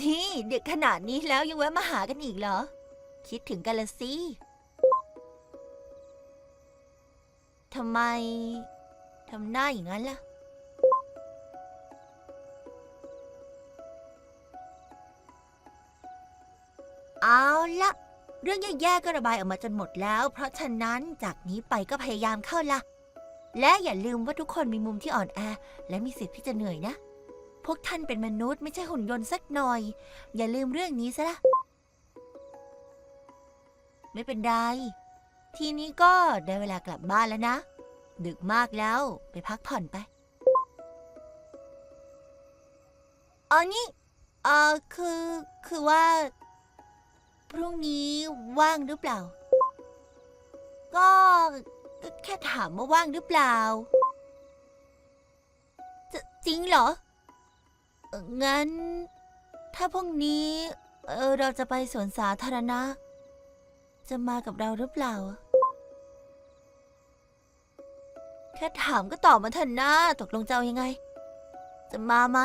นี่ดึกขนาดนี้แล้วยังแวะมาหากันอีกเหรอ คิดถึงกันละสิทำไมทำหน้าอย่างนั้นล่ะ เอาละเรื่องแย่ๆก็ระบายออกมาจนหมดแล้ว เพราะฉะนั้นจากนี้ไปก็พยายามเข้าละและอย่าลืมว่าทุกคนมีมุมที่อ่อนแอ และมีสิทธิ์ที่จะเหนื่อยนะ พวกท่านเป็นมนุษย์ไม่ใช่หุ่นยนต์สักหน่อย อย่าลืมเรื่องนี้ซะละไม่เป็นไร ทีนี้ก็ได้เวลากลับบ้านแล้วนะ ดึกมากแล้วไปพักผ่อนไปอ๋อนี่เออคือคือว่า พรุ่งนี้ว่างหรือเปล่า ก็ก็แค่ถามว่าว่างหรือเปล่าจจริงเหรอ งั้น ถ้าพรุ่งนี้เออเราจะไปสวนสาธารณะ จะมากับเราหรือเปล่า แค่ถามก็ตอบมาเถอะนะตกลงจะเอายังไง จะมาไหม